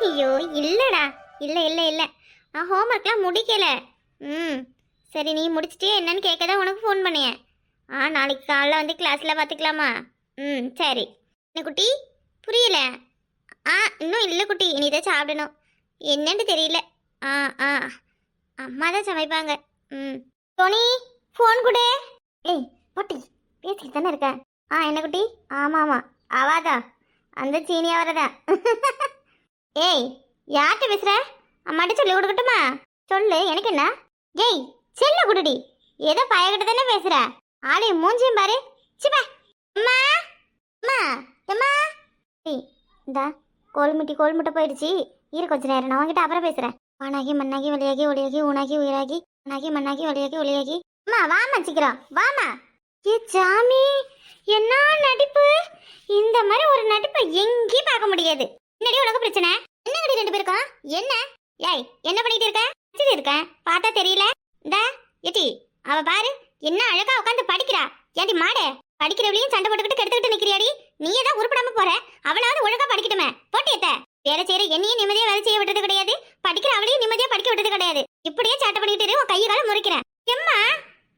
ஐயோ இல்லைடா. இல்லை இல்லை இல்லை. நான் ஹோம்ஒர்க்லாம் முடிக்கலை. ம். சரி நீ முடிச்சிட்டே என்னன்னு கேட்க தான் உனக்கு ஃபோன் பண்ணேன். ஆ நாளைக்கு காலைல வந்து கிளாஸில் பார்த்துக்கலாமா ம் சரி. என்ன குட்டி? புரியல. ஆ இன்னும் இல்லை குட்டி. இனி தான் சாப்பிடணும். என்னன்னு தெரியல. ஆ ஆ. அம்மா தான் சமைப்பாங்க. ம். டோனி ஃபோன் கொடு. ஏய் பொட்டி. பேசிட்டு தானே இருக்கேன் ஆ என்ன குட்டி? ஆமாம் ஆமாம் அவாதா அந்த சீனி அவரதான் ஏய் யார்கிட்ட பேசுற? அம்மாட்ட சொல்லி கொடுக்கட்டுமா? சொல்லு எனக்கு என்ன? ஏய் செல்ல குடுடி. ஏதோ பயக்கிட்ட தானே பேசுற. ஆளே மூஞ்சியும் பாரு. சிப்பா அம்மா அம்மா அம்மா. ஏய் இந்தா கோல்முட்டி கோல்முட்டை போயிடுச்சு. இரு கொஞ்ச நேரம் நான் உங்ககிட்ட அப்புறம் பேசுறேன். வானாகி மண்ணாகி வெளியாகி ஒளியாகி ஊனாகி உயிராகி மண்ணாகி மண்ணாகி வழியாகி ஒளியாகி. அம்மா வாமா சீக்கிரம். வாமா ஏ சாமி. என்ன நடிப்பு? இந்த மாதிரி ஒரு நடிப்பை எங்கேயும் பார்க்க முடியாது. என்னடி உனக்கு பிரச்சனை? என்ன கடி ரெண்டு பேருக்கும்? என்ன? ஏய் என்ன பண்ணிட்டு இருக்க? சரி இருக்கேன் பார்த்தா தெரியல. இந்த எட்டி அவ பாரு என்ன அழகா உட்காந்து படிக்கிறா. ஏடி மாடே? படிக்கிறவளையும் சண்டை போட்டுக்கிட்டு கெடுத்துக்கிட்டு நிக்கிறியாடி? நீயே தான் உருப்படாம போற. அவளாவது ஒழுங்கா படிக்கட்டுமே. போட்டியத்த வேலை செய்யற என்னையும் நிம்மதியா வேலை செய்ய விட்டது கிடையாது படிக்கிற அவளையும் நிம்மதியா படிக்க விட்டது கிடையாது இப்படியே சேட்டை பண்ணிட்டு இரு, உன் கையை கால முறிக்கிறேன் எம்மா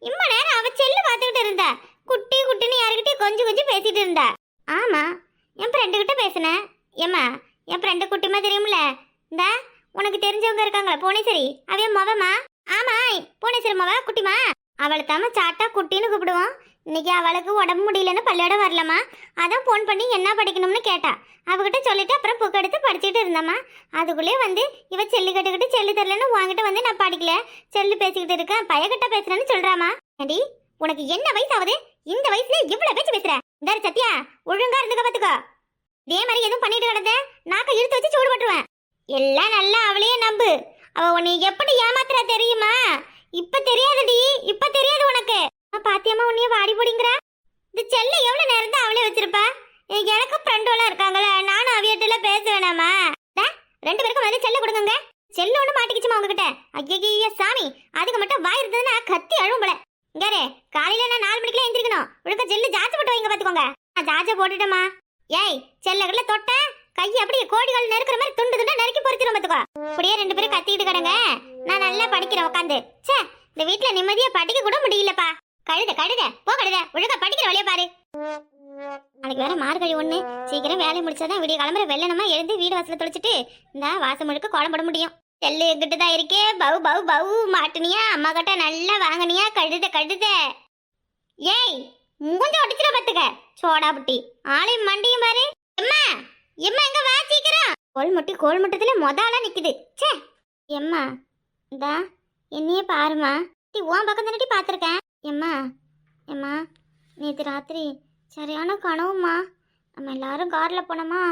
இம்மா நேரம் அவ செல்லு பார்த்துக்கிட்டு இருந்தா குட்டி குட்டின்னு யாருக்கிட்டயும் கொஞ்சம் கொஞ்சம் பேசிட்டு இருந்தா ஆமா என் ஃப்ரெண்டு கிட்ட பேசினேன் ஏம்மா என் ஃப்ரெண்டு குட்டிமா தெரியும்ல இந்த உனக்கு தெரிஞ்சவங்க இருக்காங்களா புவனேஸ்வரி அவன் மவமா ஆமா புவனேஸ்வரி மவ குட்டிமா? அவளை தாம சாட்டா குட்டின்னு கூப்பிடுவோம். இன்னைக்கு அவளுக்கு உடம்பு முடியலன்னு பள்ளியோட வரலம்மா. அதான் ஃபோன் பண்ணி என்ன படிக்கணும்னு கேட்டா. அவகிட்ட சொல்லிட்டு அப்புறம் புக் எடுத்து படிச்சுட்டு இருந்தம்மா. அதுக்குள்ளே வந்து இவ செல்லு கட்டுக்கிட்டு செல்லு தரலன்னு உங்ககிட்ட வந்து நான் படிக்கல. செல்லு பேசிக்கிட்டு இருக்கேன். பயக்கிட்ட பேசுறேன்னு சொல்றாமா ஏண்டி உனக்கு என்ன வயசு ஆகுது? இந்த வயசுல இவ்வளவு பேச்சு பேசுற? இந்த சத்யா ஒழுங்கா இருந்துக்க பாத்துக்கோ. இதே மாதிரி எதுவும் பண்ணிட்டு கிடந்த நாக்க இழுத்து வச்சு சூடு பட்டுருவேன். எல்லாம் நல்லா அவளையே நம்பு. அவ உன்னை எப்படி ஏமாத்துறா தெரியுமா? இப்ப தெரியாதுடி இப்ப தெரியாது உனக்கு. பாத்தியம்மா உன்னைய வாடி போடிங்கிற? இந்த செல்ல எவ்வளவு நேரம் தான் அவளே வச்சிருப்பா? எ- எனக்கும் ஃப்ரெண்டோலாம் இருக்காங்கல்ல நானும் அவியட்டில பேச வேணாமா? ரெண்டு பேருக்கும் வந்து செல்ல கொடுங்க செல்ல ஒண்ணு மாட்டிக்கிச்சுமா உங்ககிட்ட? ஐயய்ய சாமி அதுக்கு மட்டும் வாய் இருந்ததுன்னா கத்தி அழுவும் போல. இங்காரே காலையில நான் நாலு மணிக்கெல்லாம் எந்திரிக்கணும். ஒழுங்கா செல்லு ஜாச்சு போட்டு வைங்க பாத்துக்கோங்க. நான் ஜாச்சை ஏய் ஏய் கடல தொட்டேன் கை அப்படியே கோடிகள் நெருக்கிற மாதிரி துண்டு துண்டா நறுக்கி பொறிச்சிரும் பாத்துக்கோ. அப்படியே ரெண்டு பேரும் கத்திக்கிட்டு கிடங்க. நான் நல்லா படிக்கிறேன் உட்காந்து ச்சே இந்த வீட்டுல நிம்மதியா படிக்க கூட முடியலப்பா. கழுத கழுத போ கழுத ஒழுங்கா படிக்கிற வழியா பாரு. நாளைக்கு வேற மார்கழி ஒண்ணு. சீக்கிரம் வேலையை முடிச்சாதான் விடிய கிளம்புற வெள்ளனமா எழுந்து வீடு வாசல தொலைச்சிட்டு இந்த வாசம் முழுக்க கோலம் போட முடியும். செல்லு எங்கிட்ட தான் இருக்கே? பவு பவு பவு மாட்டுனியா? அம்மா கிட்ட நல்லா வாங்கினியா? கழுத கழுத. ஏய் மூஞ்ச ஒடிச்சிட பாத்துக்க. சோடா புட்டி. ஆளையும் மண்டியும் பாரு. அம்மா எம்மா எங்க வா சீக்கிரம். கோல் முட்டி கோல் முட்டத்துல மொதால நிக்குது. ச்சே. எம்மா இந்தா என்னையே பாருமா டி உன் பக்கம் தானே பார்த்துருக்கேன் எம்மா எம்மா நேற்று ராத்திரி சரியான கனவுமா நம்ம எல்லாரும் காரில் போனோமா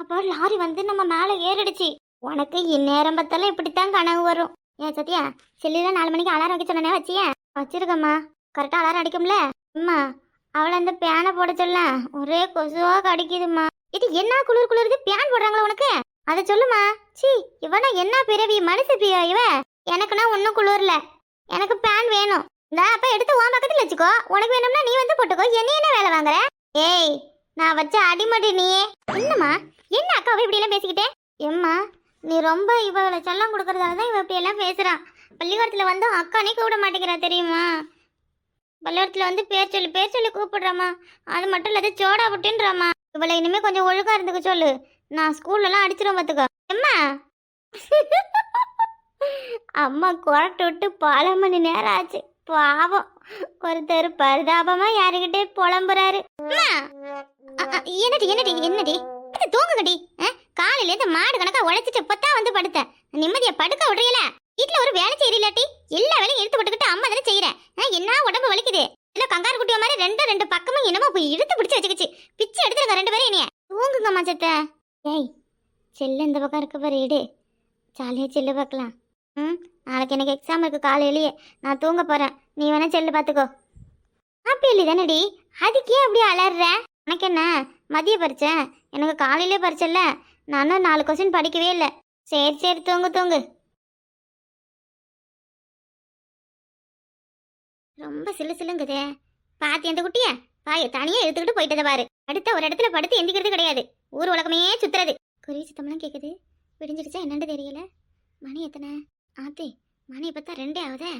அப்போ லாரி வந்து நம்ம மேலே ஏறிடுச்சு. உனக்கு இந்நேரம் பார்த்தாலும் இப்படித்தான் கனவு வரும். ஏன் சத்யா செல்லியில் நாலு மணிக்கு அலாரம் வைக்க சொன்னே வச்சியேன் வச்சிருக்கம்மா. கரெக்டாக அலாரம் அடிக்கும்ல. அம்மா அவளை அந்த பேனை போட சொல்ல ஒரே கொசுவாக கடிக்குதும்மா. இது என்ன குளிர் குளிருது பியான் போடுறாங்களா உனக்கு? அதை சொல்லுமா. சி இவனா என்ன பிறவி மனுஷ பிரியா இவ? எனக்குன்னா ஒன்றும் குளிர்ல எனக்கு பேன் வேணும். இந்த அப்ப எடுத்து உன் பக்கத்துல வச்சுக்கோ. உனக்கு வேணும்னா நீ வந்து போட்டுக்கோ. என்ன என்ன வேலை வாங்குற? ஏய் நான் வச்ச அடிமடி நீயே என்னம்மா? என்ன அக்காவை இப்படி எல்லாம் பேசிக்கிட்டே? எம்மா நீ ரொம்ப இவளை செல்லம் கொடுக்கறதால தான் இவ இப்படி எல்லாம் பேசுறான் பள்ளிக்கூடத்துல வந்து அக்கானே கூப்பிட மாட்டேங்கிறா தெரியுமா? பள்ளிக்கூடத்துல வந்து பேர் சொல்லி பேர் சொல்லி கூப்பிடுறாமா அது மட்டும் இல்லாத சோடா புட்டின்றாமா இவளை இனிமே கொஞ்சம் ஒழுங்கா இருந்துக்க சொல்லு. நான் ஸ்கூல்ல எல்லாம் அடிச்சிடும் பார்த்துக்க எம்மா? அம்மா குரட்டு விட்டு பல மணி நேரம் ஆச்சு. பாவம். ஒருத்தர் பரிதாபமா யாருக்கிட்டே புலம்புறாரு. என்னடி என்னடி என்னடி? இது தூங்குங்கடி. காலையில இருந்து மாடு கணக்கா உழைச்சிட்டு இப்பதான் வந்து படுத்தேன் நிம்மதியா படுக்க விடுறீல? வீட்டுல ஒரு வேலை செய்யலாட்டி எல்லா வேலையும் எடுத்து போட்டுக்கிட்டு அம்மா தானே செய்யறேன் என்ன உடம்பு வலிக்குது? இல்ல கங்காரு குட்டிய மாதிரி ரெண்டு ரெண்டு பக்கமும் என்னமோ போய் இழுத்து பிடிச்சு வச்சுக்கிச்சு. பிச்சு எடுத்துருங்க ரெண்டு பேரும் என்னைய. தூங்குங்க மச்சத்த ஏய் செல்லு இந்த பக்கம் இருக்க பாரு எடு ஜாலியா செல்லு பார்க்கலாம். ம் நாளைக்கு எனக்கு எக்ஸாம் இருக்கு காலையிலேயே. நான் தூங்க போறேன். நீ வேணா செல்லு பார்த்துக்கோ. இல்லை தானடி? அதுக்கே அப்படியே அலறுற உனக்கு என்ன? மதிய பரிச்சை எனக்கு காலையிலே பரிச்சைல்ல நானும் நாலு கொஸ்டின் படிக்கவே இல்லை. சரி சரி தூங்கு தூங்கு. ரொம்ப சிலு சிலுங்குதே பாத்தி அந்த குட்டிய? பாய தனியா எடுத்துக்கிட்டு போயிட்டதை பாரு. அடுத்த ஒரு இடத்துல படுத்து எந்திக்கிறது கிடையாது. ஊர் உலகமே சுத்துறது. குறி சுத்தம்லாம் கேட்குது விடிஞ்சிடுச்சா என்னன்னு தெரியல. மணி எத்தனை? ஆத்தி மணி இப்போ தான் ரெண்டே ஆகுதே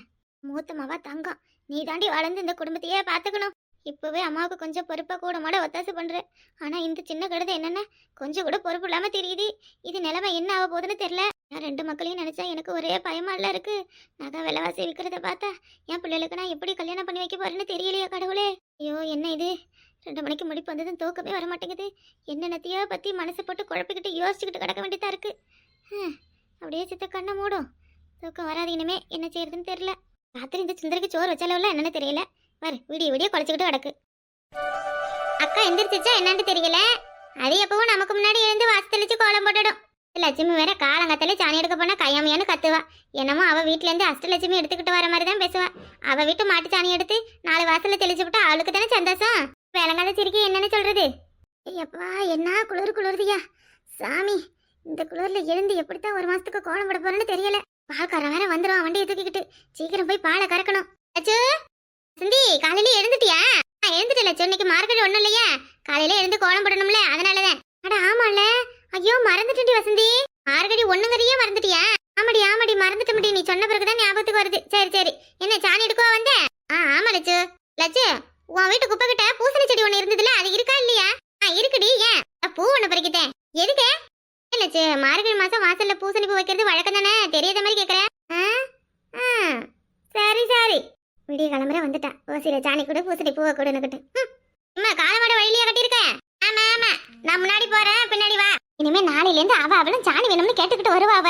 மூத்த மாவா தங்கம். நீ தாண்டி வளர்ந்து இந்த குடும்பத்தையே பார்த்துக்கணும் இப்போவே அம்மாவுக்கு கொஞ்சம் பொறுப்பாக கூட மாட ஒத்தாசு பண்ணுற ஆனால் இந்த சின்ன கழுதை என்னென்ன? கொஞ்சம் கூட பொறுப்பு இல்லாமல் தெரியுது. இது நிலைமை என்ன ஆக போகுதுன்னு தெரில நான் ரெண்டு மக்களையும் நினச்சா எனக்கு ஒரே பயமால இருக்கு. நகை விலைவாசி விற்கிறத பார்த்தா என் பிள்ளைகளுக்கு நான் எப்படி கல்யாணம் பண்ணி வைக்க போறேன்னு தெரியலையா கடவுளே. ஐயோ என்ன இது? ரெண்டு மணிக்கு முடிப்பு வந்ததும் தூக்கமே வர மாட்டேங்குது. என்னென்னத்தையோ பற்றி மனசை போட்டு குழப்பிக்கிட்டு யோசிச்சுக்கிட்டு கிடக்க வேண்டியதாக இருக்குது அப்படியே சித்த கண்ணை மூடும். தூக்கம் வராது இனிமே என்ன செய்யறதுன்னு தெரியல. ராத்திரி இந்த சுந்தரிக்கு சோறு வச்சாலும் என்னன்னு தெரியல. பாரு விடிய விடிய குழச்சிக்கிட்டு கிடக்கு. அக்கா எந்திரிச்சிச்சா என்னன்னு தெரியல. அது எப்பவும் நமக்கு முன்னாடி எழுந்து வாச தெளிச்சு கோலம் போட்டுடும். லட்சுமி வேற காலங்கத்தில சாணி எடுக்க போனா கையாமையான்னு கத்துவா. என்னமோ அவ வீட்ல இருந்து அஷ்டலட்சுமி எடுத்துக்கிட்டு வர மாதிரி தான் பேசுவா. அவ வீட்டு மாட்டு சாணி எடுத்து நாலு வாசல்ல தெளிச்சு விட்டா அவளுக்கு தானே சந்தோஷம்? விளங்காத சிரிக்கி என்னன்னு சொல்றது? எப்பா என்ன குளிர் குளிர்தியா? சாமி இந்த குளிர்ல எழுந்து எப்படித்தான் ஒரு மாசத்துக்கு கோலம் போட போறேன்னு தெரியல. பால்காரன் வேற வந்துடும் வண்டியை தூக்கிக்கிட்டு. சீக்கிரம் போய் பாலை கறக்கணும். லட்சு! சிந்தி காலையில எழுந்துட்டியா? ஆ, எழுந்துட்டேன் லட்சு. இன்னைக்கு மார்க்கெட் ஒண்ணும் இல்லையா. காலையில எழுந்து கோலம் போடணும்ல அதனாலதான். அட ஆமால ஐயோ மறந்துட்டேன்டி வசந்தி. ஆறுகடி ஒண்ணுங்கறியே மறந்துட்டியா? ஆமாடி ஆமாடி மறந்துட்டு முடி நீ சொன்ன பிறகுதான் ஞாபகத்துக்கு வருது. சரி சரி. என்ன சாணி எடுக்கவா வந்த? ஆ ஆமா லட்சு லட்சு உன் வீட்டு குப்பை கிட்ட பூசணி செடி ஒண்ணு இருந்ததுல அது இருக்கா இல்லையா? ஆ இருக்குடி ஏன்? பூ ஒண்ணு பறிக்கிட்டேன். எதுக்கு? இல்ல லட்சு மார்கழி மாசம் வாசல்ல பூசணி பூ வைக்கிறது வழக்கம் தானே? தெரியாத மாதிரி கேக்குறேன் சரி சரி. விடிய கிளம்புற வந்துட்டான் ஓசியில சாணி கூட பூசணி பூவை கொடுன்னுக்கிட்டு அம்மா காலமாட வழியிலேயே கட்டியிருக்க? ஆமா ஆமா. நான் இனிமே நாளையிலேருந்து அவ அவளும் சாணி வேணும்னு கேட்டுக்கிட்டு வருவா அவ.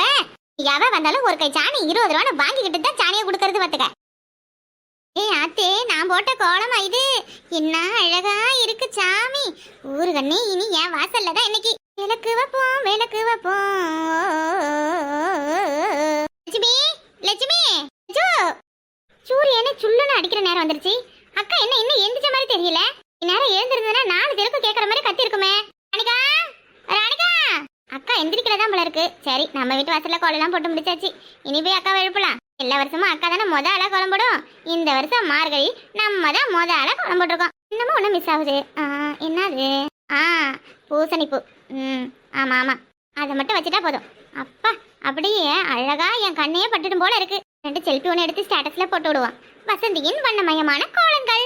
எவ வந்தாலும் ஒரு கை சாணி இருபது ரூபான்னு வாங்கிக்கிட்டு தான் சாணியை கொடுக்கறது பார்த்துக்க ஏய் ஆத்தே நான் போட்ட கோலமா இது. என்ன அழகா இருக்கு சாமி. ஊரு கண்ணே இனி என் வாசல்ல தான் இன்னைக்கு விளக்கு வைப்போம் விளக்கு வைப்போம். லட்சுமி லட்சுமி லட்சு. சுள்ளுன்னு அடிக்கிற நேரம் வந்துருச்சு. அக்கா என்ன இன்னும் எந்திரிச்ச மாதிரி தெரியல. இந்நேரம் எழுந்திருந்ததுன்னா நாலு பேருக்கும் கேட்குற மாதிரி கத்தி இருக்குமே ராணிகா ராணிகா அக்கா எந்திரிக்கிறதா போல இருக்கு. சரி நம்ம வீட்டு வாசல்ல கோலெல்லாம் போட்டு முடிச்சாச்சு. இனி போய் அக்காவை எழுப்பலாம் எல்லா வருஷமும் அக்கா தானே மொத ஆளா கோலம் போடும் இந்த வருஷம் மார்கழி நம்ம தான் மொத ஆளா கோலம் போட்டிருக்கோம். இன்னமும் ஒன்றும் மிஸ் ஆகுது. என்னது? ஆ பூசணிப்பூ. ம் ஆமா ஆமா. அதை மட்டும் வச்சுட்டா போதும். அப்பா அப்படியே அழகா என் கண்ணையே பட்டுடும் போல இருக்கு. ரெண்டு செல்ஃபி ஒன்று எடுத்து ஸ்டேட்டஸ்ல போட்டு விடுவோம். வசந்தியின் வண்ணமயமான கோலங்கள்.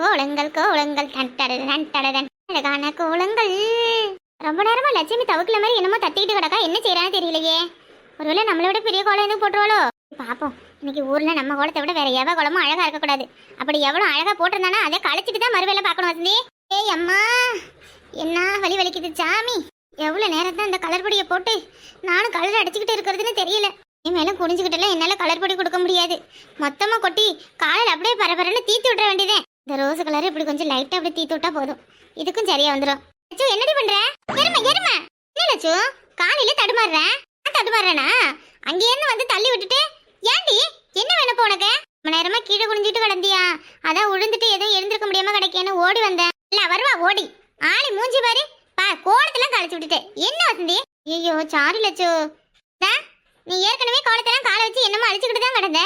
கோலங்கள் கோலங்கள். தன் டட டன் டட அழகான கோலங்கள். ரொம்ப நேரமா லட்சுமி தவுக்குல மாதிரி என்னமோ தட்டிக்கிட்டு கிடக்கா என்ன செய்யறான்னு தெரியலையே. ஒருவேளை நம்மளை விட பெரிய கோலம் எதுவும் போட்டுருவாளோ? பாப்போம். இன்னைக்கு ஊர்ல நம்ம கோலத்தை விட வேற எவ கோலமும் அழகா இருக்கக்கூடாது. அப்படி எவ்வளவு அழகா போட்டிருந்தானா அதை கழிச்சிட்டு தான் மறுவேளை பார்க்கணும் வசந்தி. ஏய் அம்மா. என்ன வலி வலிக்குது சாமி. எவ்வளவு நேரம் தான் இந்த கலர் பொடியை போட்டு நானும் கலர் அடிச்சுக்கிட்டு இருக்கிறதுன்னு தெரியல. இனிமேலும் குனிஞ்சுக்கிட்டெல்லாம் என்னால கலர் பொடி கொடுக்க முடியாது. மொத்தமா கொட்டி காலையில் அப்படியே பரபரன்னு தீத்து விட்டுற வேண்டியதே இந்த ரோஸ் கலர் இப்படி கொஞ்சம் லைட்டா அப்படி தீத்து விட்டா போதும். இதுக்கும் சரியா வந்துடும் லட்சு என்னடி பண்ற? எருமை எருமை. என்ன லட்சு காலையில தடுமாறுறேன் நான் தடுமாறுறேனா? அங்கேயிருந்து வந்து தள்ளி விட்டுட்டு ஏண்டி? என்ன வேணும் உனக்கு? ரொம்ப நேரமா கீழே குனிஞ்சிட்டு கிடந்தியா? அதான் உழுந்துட்டு எதுவும் எழுந்திருக்க முடியாம கிடைக்கேன்னு ஓடி வந்தேன். இல்ல வருவா ஓடி. ஆளி மூஞ்சி பாரு. பா கோலத்தெல்லாம் களைச்சு விட்டுட்டு என்ன வசந்தி? ஐயோ சாரு லட்சு நீ ஏற்கனவே கோலத்தெல்லாம் காலை வச்சு என்னமோ அழிச்சுக்கிட்டு தான் கிடந்த.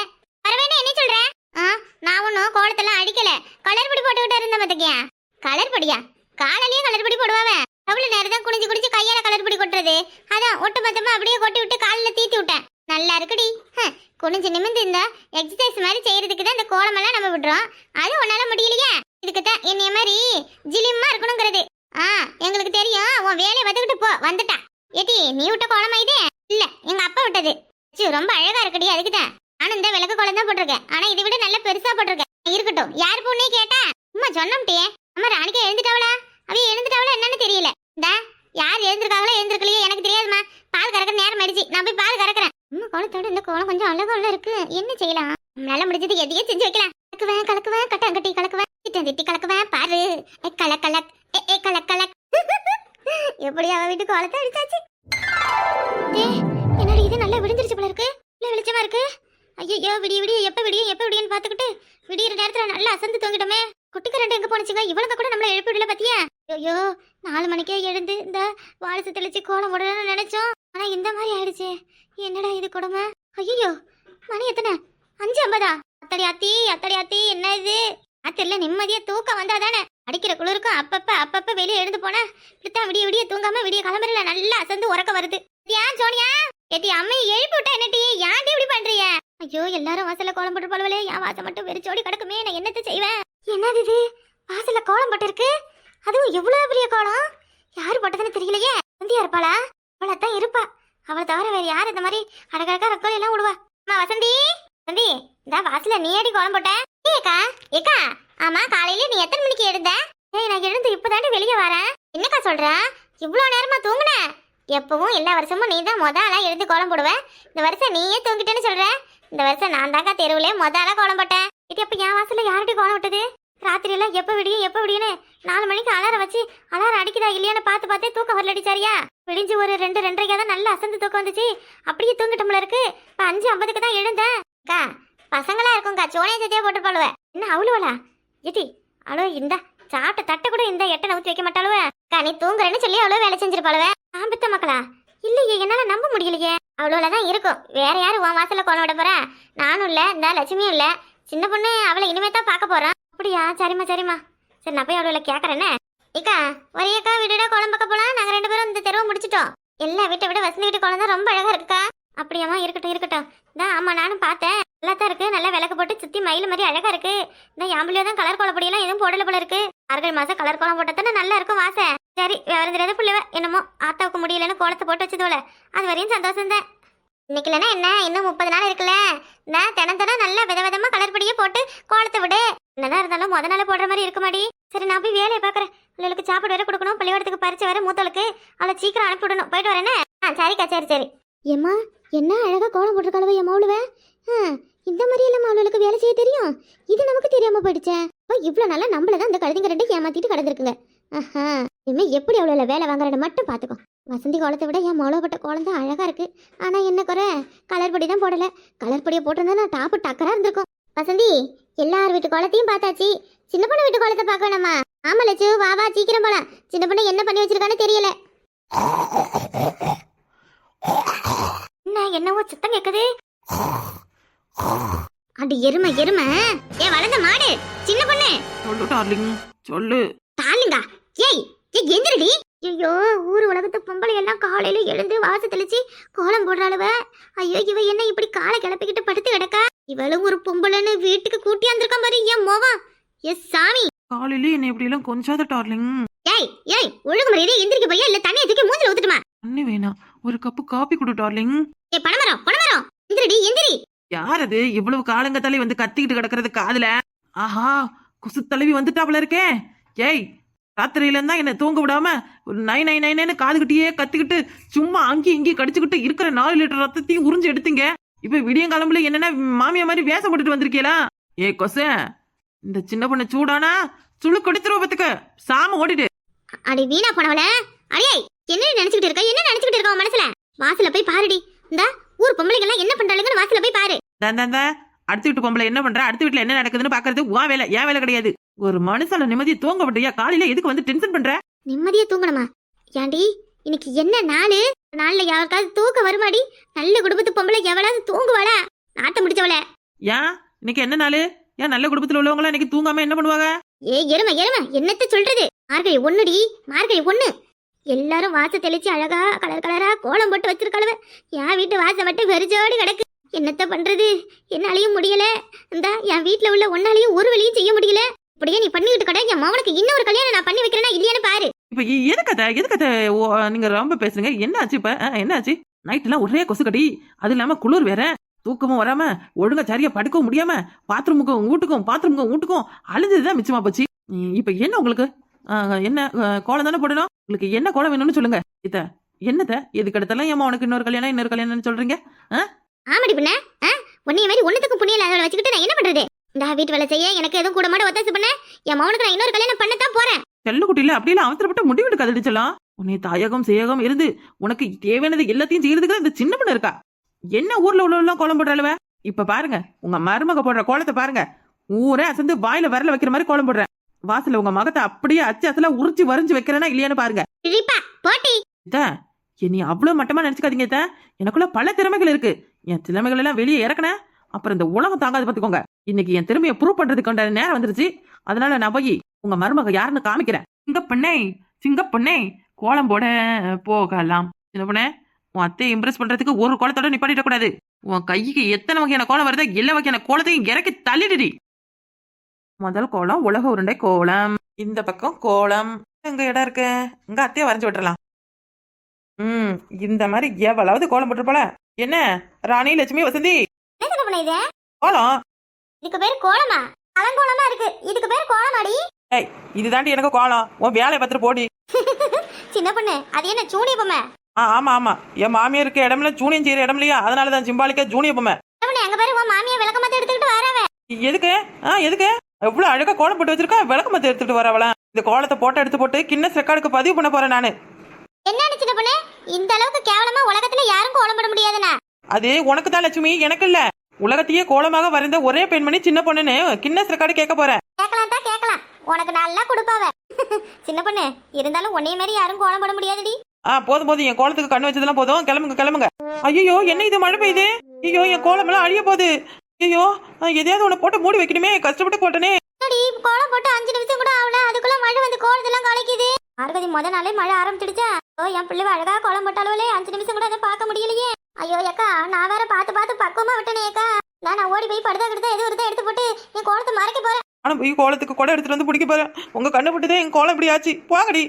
வரவேண்டா என்ன சொல்ற? ஆ நான் ஒன்றும் கோலத்தெல்லாம் அடிக்கல கலர் பொடி போட்டுக்கிட்டு இருந்தேன் பார்த்துக்கியா கலர் பொடியா? காலையிலேயே கலர் பொடி போடுவாவேன் எவ்வளவு நேரம் தான் குனிஞ்சு குனிஞ்சு கையால கலர் பொடி கொட்டுறது. அதான் ஒட்டு மொத்தமா அப்படியே கொட்டி விட்டு காலில் தீத்தி விட்டேன். நல்லா இருக்குடி. ஹ, குனிஞ்சு நிமிந்து இந்த எக்ஸசைஸ் மாதிரி செய்யறதுக்கு தான் இந்த கோலமெல்லாம் நம்ம விடுறோம். அது உன்னால முடியலையே. இதுக்கு தான் என்னைய மாதிரி ஜிலிமா இருக்கணுங்கிறது. ஆ எங்களுக்கு தெரியும். உன் வேலையை வந்துகிட்டு போ. வந்துட்டா ஏட்டி நீ விட்ட கோலமா இது? இல்ல எங்க அப்பா விட்டது. ரொம்ப அழகா இருக்குடி அதுக்கு தான் ஆனா இந்த விளக்கு கோலம் தான் போட்டிருக்கேன். ஆனா இதை விட நல்லா பெருசா போட்டிருக்கேன். இருக்கட்டும். யார் பொண்ணே கேட்டா? அம்மா சொன்னோம்ட்டே அம்மா ராணிக்கா எழுந்துட்டாவளா? அவ எழுந்துட்டாவளா என்னன்னு தெரியல. இந்த யார் எழுந்திருக்காங்களோ எழுந்திருக்கலையோ எனக்கு தெரியாதுமா பால் கறக்கிற நேரம் ஆயிடுச்சு. நான் போய் பால் கறக்குறேன். அம்மா கோலத்தோட இந்த கோலம் கொஞ்சம் அழகா உள்ள இருக்கு. என்ன செய்யலாம்? நம்மளால முடிஞ்சது எதையும் செஞ்சு வைக்கலாம். கலக்குவேன் கலக்குவேன் கட்டாங்கட்டி கலக்குவேன். திட்டம் திட்டி கலக்குவேன். பாரு. ஏ, கலக் கலக். ஏ, கல கலக் கலக். எப்படி அவ வீட்டு கோலத்தை அடிச்சாச்சு. ஏ என்னடி இது? நல்லா விடிஞ்சிருச்சு போல இருக்கு. இல்ல வெளிச்சமா இருக்கு? ஐயோ விடிய விடிய. எப்ப விடியும்? எப்ப விடியன்னு பாத்துக்கிட்டு விடியிற நேரத்துல நல்லா அசந்து தூங்கிட்டோமே. குட்டிக்கு ரெண்டு எங்க போனுச்சுங்க இவளுங்க கூட நம்மள எழுப்பி விடல பாத்தியா? ஐயோ நாலு மணிக்கே எழுந்து இந்த வாரிசு தெளிச்சு கோலம் போடணும்னு நினைச்சோம். ஆனா இந்த மாதிரி ஆயிடுச்சு. என்னடா இது கொடுமை? ஐயோ மணி எத்தனை? அஞ்சு ஐம்பதா? அத்தடி அத்தி அத்தடி அத்தி என்ன இது? ராத்திரில நிம்மதியா தூக்கம் வந்தாதானே அடிக்கிற குளிருக்கும் அப்பப்ப அப்பப்ப வெளியே எழுந்து போனா இப்படித்தான் விடிய விடிய தூங்காம விடிய கிளம்புறல நல்லா அசந்து உறக்க வருது. ஏன் சோனியா? ஏட்டி அம்மையை எழுப்பி விட்டா என்னட்டி? ஏன்டி இப்படி பண்றிய ஐயோ எல்லாரும் வாசல்ல கோலம் போட்டு போலவலே என் வாசம் மட்டும் வெறிச்சோடி கிடக்குமே. நான் என்னத்தை செய்வேன்? என்னது இது? வாசல்ல கோலம் போட்டிருக்கு? அதுவும் எவ்வளவு பெரிய கோலம்? யாரு போட்டதுன்னு தெரியலையே. வந்தியா இருப்பாளா? அவளத்தான் இருப்பா. அவளை தவிர வேற யார் இந்த மாதிரி அடக்கடக்கா ரக்கோலி எல்லாம் விடுவா? அம்மா வசந்தி? வசந்தி இந்த வாசல்ல நீ அடி கோலம் போட்ட? ஏக்கா ஏக்கா ஆமா காலையில நீ எத்தனை மணிக்கு எழுந்த? ஏய் நான் எழுந்து இப்பதாண்டி வெளியே வரேன் என்னக்கா சொல்ற? இவ்வளோ நேரமா தூங்குன? எப்பவும் எல்லா வருஷமும் நீ தான் மொத ஆளா எழுந்து கோலம் போடுவ? இந்த வருஷம் நீயே தூங்கிட்டேன்னு சொல்ற? இந்த வருஷம் நான் தாக்கா தெருவுல மொத ஆளா கோலம் போட்டேன். இது அப்ப என் வாசல்ல யார்கிட்ட கோலம் விட்டது? ராத்திரி எல்லாம் எப்ப விடியும் எப்ப விடியுன்னு நாலு மணிக்கு அலாரம் வச்சு அலாரம் அடிக்குதா இல்லையான்னு பார்த்து பார்த்தே தூக்கம் வரலடி சரியா விடிஞ்சு ஒரு ரெண்டு ரெண்டரைக்கா தான் நல்லா அசந்து தூக்கம் வந்துச்சு. அப்படியே தூங்கிட்டோம்ல இருக்கு. இப்ப அஞ்சு ஐம்பதுக்கு தான் எழுந்தேன். அக்கா பசங்களா இருக்கும்க்கா சோனியா சத்தியா போட்டு போடுவ என்ன அவ்வளோலா எட்டி அவ்வளோ இந்த சாப்பிட்ட தட்டை கூட இந்த எட்டை நவுத்தி வைக்க மாட்டாளுவ. அக்கா நீ தூங்குறேன்னு சொல்லி அவ்வளோ வேலை செஞ்சிருப்பாளுவ ஆம்பித்த மக்களா? இல்லையே என்னால நம்ப முடியலையே. அவ்வளோல தான் இருக்கும். வேற யாரும் உன் வாசல்ல கோலம் விட போறா? நானும் இல்ல இந்த லட்சுமியும் இல்லை. சின்ன பொண்ணு அவளை இனிமே தான் பார்க்க போறோம் அப்படியா? சரிம்மா சரிம்மா. சரி நான் போய் அவளை கேட்கறேன்னு இக்கா ஒரேக்கா வீடா கோலம் பார்க்க போலாம். நாங்க ரெண்டு பேரும் இந்த தெருவை முடிச்சிட்டோம். எல்லா வீட்டை விட வசந்தி வீட்டு கோலம் தான் ரொம்ப அழகா இருக்குக்கா அப்படியாம்மா இருக்கட்டும் இருக்கட்டும். தான் ஆமா நானும் பார்த்தேன். நல்லா தான் இருக்கு. நல்லா விளக்கு போட்டு சுத்தி மயில் மாதிரி அழகா இருக்கு. இந்த யாம்பிளியோ தான் கலர் கோலப்பொடியெல்லாம் எதுவும் போடல போல இருக்கு. ஆறுகள் மாசம் கலர் கோலம் போட்டா தானே நல்லா இருக்கும் வாசை. சரி வேற தெரியாத பிள்ளைவ என்னமோ ஆத்தாவுக்கு முடியலன்னு கோலத்தை போட்டு வச்சதோல அது வரையும் சந்தோஷம் தான் இன்னைக்கு இல்லைன்னா என்ன? இன்னும் முப்பது நாள் இருக்குல்ல? நான் தினம் தினம் நல்லா வித விதமா கலர் பொடியே போட்டு கோலத்தை விடு. என்னதான் இருந்தாலும் முத நாள் போடுற மாதிரி இருக்க மாடி சரி நான் போய் வேலையை பாக்குறேன் பிள்ளைகளுக்கு சாப்பாடு வேற கொடுக்கணும். பள்ளிக்கூடத்துக்கு பறிச்சு வர மூத்தளுக்கு அவளை சீக்கிரம் அனுப்பி விடணும். போயிட்டு வரேனே ஆ சரிக்கா சரி சரி. ஏம்மா என்ன அழகா கோலம் போட்டிருக்காளவ என் மௌளுவ இந்த மாதிரி எல்லாம் அவளுக்கு வேலை செய்ய தெரியும்? இது நமக்கு தெரியாம போயிடுச்சே. அப்ப இவ்வளவு நாளா நம்மள தான் இந்த கழுதிங்க ரெண்டு ஏமாத்திட்டு கிடந்திருக்குங்க. இனிமே எப்படி அவ்வளோ வேலை வாங்குறேன்னு மட்டும் பாத்துக்கோ வசந்தி கோலத்தை விட என் மௌளப்பட்ட கோலம் தான் அழகா இருக்கு. ஆனா என்ன குறை? கலர் பொடி தான் போடல. கலர் பொடியை போட்டிருந்தா நான் டாப்பு டக்கரா இருந்திருக்கும். வசந்தி எல்லார் வீட்டு கோலத்தையும் பார்த்தாச்சு. சின்ன பொண்ணு வீட்டு கோலத்தை பார்க்க வேணாமா? ஆமா லட்சு வா வா சீக்கிரம் போலாம். சின்ன பொண்ணு என்ன பண்ணி வச்சிருக்கான்னு தெரியல. என்ன என்னவோ சத்தம் கேக்குது? அடி எருமை எருமை. ஏ வளர்ந்த மாடு. சின்ன பொண்ணு. சொல்லு டார்லிங் சொல்லு. தாலிங்கா ஏய் ஏய் எந்திரடி ஐயோ ஊர் உலகத்து பொம்பளை எல்லாம் காலையில எழுந்து வாச தெளிச்சு கோலம் போடுறாளுவ. ஐயோ இவ என்ன இப்படி காலை கிளப்பிக்கிட்டு படுத்து கிடக்கா? இவளும் ஒரு பொம்பளைன்னு வீட்டுக்கு கூட்டி வந்திருக்கான் பாரு என் மோவா எஸ் சாமி. காலையில என்னை இப்படி எல்லாம் கொஞ்சாத டார்லிங். ஏய் ஏய் ஒழுங்கு முறையிலே எந்திரிக்க போய் இல்ல தண்ணியை தூக்கி மூஞ்சில ஊத்துட்டுமா? அண்ணி வேணாம் ஒரு கப்பு காப்பி கொடு டார்லிங். ஏய் பணமரம் பணமரம் எந்திரடி எந்திரி. யார் அது? இவ்வளவு காலங்கத்தாலே வந்து கத்திக்கிட்டு கிடக்கிறது காதுல. ஆஹா குசு தலைவி வந்துட்டாப்ல இருக்கே. ஏய் ராத்திரியில இருந்தா என்ன தூங்க விடாம ஒரு நை நை நைனு காதுகிட்டயே கத்திக்கிட்டு சும்மா அங்கேயும் இங்கேயும் கடிச்சுக்கிட்டு இருக்கிற நாலு லிட்டர் ரத்தத்தையும் உறிஞ்சு எடுத்தீங்க. இப்ப விடியங்காலம்புல என்னன்னா மாமியா மாதிரி வேஷம் போட்டுட்டு வந்திருக்கீங்களா? ஏ கொச இந்த சின்ன பொண்ணு சூடானா? சுழு கொடுத்துருவ பத்துக்க. சாம ஓடிட்டு அடி வீணா போனவள. அடியே என்ன நினைச்சுக்கிட்டு இருக்க? என்ன நினைச்சுக்கிட்டு இருக்க மனசுல? வாசல்ல போய் பாருடி. இந்த ஊர் பொம்பளைங்க எல்லாம் என்ன பண்றாளுங்கன்னு வாசல்ல போய் பாரு. அடுத்த வீட்டு பொம்பளை என்ன பண்ற? அடுத்த வீட்டுல என்ன நடக்குதுன்னு பாக்குறது உன் வேலை வேலை கிடையாது. ஒரு மனுஷால நிம்மதியை தூங்க விட்டுறியா காலையில எதுக்கு வந்து டென்ஷன் பண்ற? நிம்மதியா தூங்கணுமா? ஏண்டி இன்னைக்கு என்ன நாளு? நாள்ல யாருக்காவது தூக்க வருமாடி? நல்ல குடும்பத்து பொம்பளை எவளாவது தூங்குவாளா? நாட்ட முடிச்சவள. ஏன்? இன்னைக்கு என்ன நாள்? ஏன் நல்ல குடும்பத்துல உள்ளவங்க இன்னைக்கு தூங்காம என்ன பண்ணுவாங்க? ஏ எருமை எருமை என்னத்த சொல்றது? மார்கழி ஒண்ணுடி மார்கழி ஒண்ணு. எல்லாரும் வாச தெளிச்சு அழகா கலர் கலரா கோலம் போட்டு வச்சிருக்காளுவ என் வீட்டு வாசம் மட்டும் வெறிச்சோடி கிடக்கு. என்னத்த பண்றது? என்னாலையும் முடியல. இந்த என் வீட்டில் உள்ள ஒன்னாலையும் ஒரு வழியும் செய்ய முடியல. இப்படியே நீ பண்ணிக்கிட்டு கடை என் மாவனுக்கு இன்னொரு கல்யாணம் நான் பண்ணி வைக்கிறேன்னா இல்லையான்னு பாரு. இப்ப எ- எதுக்கத்த எதுக்கத்த ஓ, நீங்க ரொம்ப பேசுறீங்க. என்னாச்சு இப்போ? இப்ப ஆ, என்ன ஆச்சு நைட் எல்லாம் ஒரே கொசு அது இல்லாம குளிர் வேற. தூக்கமும் வராம ஒழுங்கா சரியா படுக்கவும் முடியாம பாத்ரூமுக்கும் வீட்டுக்கும் பாத்ரூமுக்கும் வீட்டுக்கும் அழிஞ்சதுதான் மிச்சமா போச்சு. இப்ப என்ன உங்களுக்கு? என்ன கோலம் தானே போடணும்? உங்களுக்கு என்ன கோலம் வேணும்னு சொல்லுங்க. இத்த என்னத்த? எதுக்கு ஏமா உனக்கு இன்னொரு கல்யாணம் இன்னொரு கல்யாணம்னு சொல்றீங்க? ஆமாடி பண்ண. உன்னைய மாதிரி ஒண்ணுத்துக்கும் புண்ணியல அதை வச்சுக்கிட்டு நான் என்ன பண்றது? இந்த வீட்டு வேலை செய்ய எனக்கு எதுவும் கூட மாட ஒத்தாசு பண்ண. என் மவனுக்கு நான் இன்னொரு கல்யாணம் பண்ணத்தான் போறேன். செல்லக்குட்டியில அப்படியெல்லாம் அவசரப்பட்ட முடிவு எடுக்காதடிச்சலாம் உன்னை தாயகம் சேயகம் இருந்து உனக்கு தேவையானது எல்லாத்தையும் செய்யறதுக்கு இந்த சின்ன பொண்ணு இருக்கா? என்ன ஊர்ல உள்ளவெல்லாம் கோலம் போடுறாளுவ? இப்ப பாருங்க உங்க மருமக போடுற கோலத்தை பாருங்க. ஊரே அசந்து வாயில விரல வைக்கிற மாதிரி கோலம் போடுறேன். வாசல்ல உங்க மகத்தை அப்படியே அச்சு அசலா உரிச்சு வரைஞ்சு வைக்கிறேனா இல்லையான்னு பாருங்க. போட்டி. என்னை அவ்வளவு மட்டமா நினைச்சுக்காதீங்க. எனக்குள்ள பல திறமைகள் இருக்கு. என் திறமைகள் எல்லாம் வெளியே இறக்குனேன் அப்புறம் இந்த உலகம் தாங்காது பாத்துக்கோங்க இன்னைக்கு என் திறமையை ப்ரூவ் பண்றதுக்கு நேரம் வந்துருச்சு. அதனால நான் போய் உங்க மருமக யாருன்னு காமிக்கிறேன். சிங்க பொண்ணே சிங்க பொண்ணே கோலம் போட போகலாம். சின்ன பொண்ணே உன் அத்தையை இம்ப்ரெஸ் பண்றதுக்கு ஒரு கோலத்தோட நிப்பாட்டிட கூடாது. உன் கைக்கு எத்தனை வகையான கோலம் வருதோ எல்லா வகையான கோலத்தையும் இறக்கி தள்ளிடுடி. முதல் கோலம் உலக உருண்டை கோலம். இந்த பக்கம் கோலம். எங்க இடம் இருக்கு? இங்க அத்தையை வரைஞ்சு விட்டுறலாம். ம் இந்த மாதிரி எவ்வளவு கோலம் போட்டுருப்போல என்ன? ராணி லட்சுமி வசந்தி? இது? கோலம்? இதுக்கு பேர் கோலமா? அலங்கோலமா இருக்கு. இதுக்கு பேர் கோலமாடி? ஏய் இதுதாண்டி எனக்கு கோலம். உன் வேலையை பார்த்துட்டு போடி. சின்ன பொண்ணு அது என்ன சூனிய பொம்மை? ஆ ஆமா ஆமா. என் மாமியார் இருக்க இடம்ல ஜூனியம் செய்யற இடம் இல்லையா? அதனால தான் சிம்பாலிக்கா ஜூனிய பொம்மை. எங்க பேரு உன் மாமியா விளக்கமாத்த எடுத்துக்கிட்டு வரவ. எதுக்கு? ஆ எதுக்கு? எவ்வளவு அழகா கோலம் போட்டு வச்சிருக்கா? விளக்கு மத்த எடுத்துட்டு வரவள? இந்த கோலத்தை போட்டோ எடுத்து போட்டு கின்னஸ் ரெக்கார்டுக்கு பதிவு பண்ண போறேன் நானு. என்னன்னு சின்ன பொண்ணு? இந்த அளவுக்கு கேவலமா உலகத்துல யாரும் கோலம் போட முடியாதுண்ணா. அது உனக்கு தான் லட்சுமி? எனக்கு இல்ல. உலகத்தையே கோலமாக வரைந்த ஒரே பெண்மணி சின்ன பொண்ணுன்னு கின்னஸ் ரெக்கார்டு கேட்க போறேன் கேட்கலாம் தான் கேட்கலாம். உனக்கு நல்லா கொடுப்பாவ. சின்ன பொண்ணு இருந்தாலும் உன்னைய மாதிரி யாரும் கோலம் போட முடியாதுடி. ஆ போதும் போதும். என் கோலத்துக்கு கண்ணு வச்சதெல்லாம் போதும். கிளம்புங்க கிளம்புங்க. ஐயோ என்ன இது? மழை பெய்யுது? ஐயோ என் கோலம் எல்லாம் அழிய போகுது ஐயோ எதையாவது உன்னை போட்டு மூடி வைக்கணுமே. கஷ்டப்பட்டு போட்டனே. கோலம் போட்டு அஞ்சு நிமிஷம் கூட ஆகல. அதுக்குள்ள மழை வந்து கோலத்தெல்லாம் கலைக்குது. பார்வதி முத நாளே மழை ஆரம்பிச்சிடுச்சா? ஓ என் பிள்ளை அழகா கோலம் போட்டாலே அஞ்சு நிமிஷம் கூட அதை பார்க்க முடியலையே. ஐயோ ஏக்கா நான் வேற பார்த்து பார்த்து பக்குவமா விட்டனே ஏக்கா. நான் நான் ஓடி போய் படுதா கிடுதா எது ஒருத்தா எடுத்து போட்டு என் கோலத்தை மறைக்க போறேன். ஆனா போய் கோலத்துக்கு கூட எடுத்துட்டு வந்து பிடிக்க போறேன். உங்க கண்ணு போட்டுதான் என் கோலம் இப்படி ஆச்சு. போகடி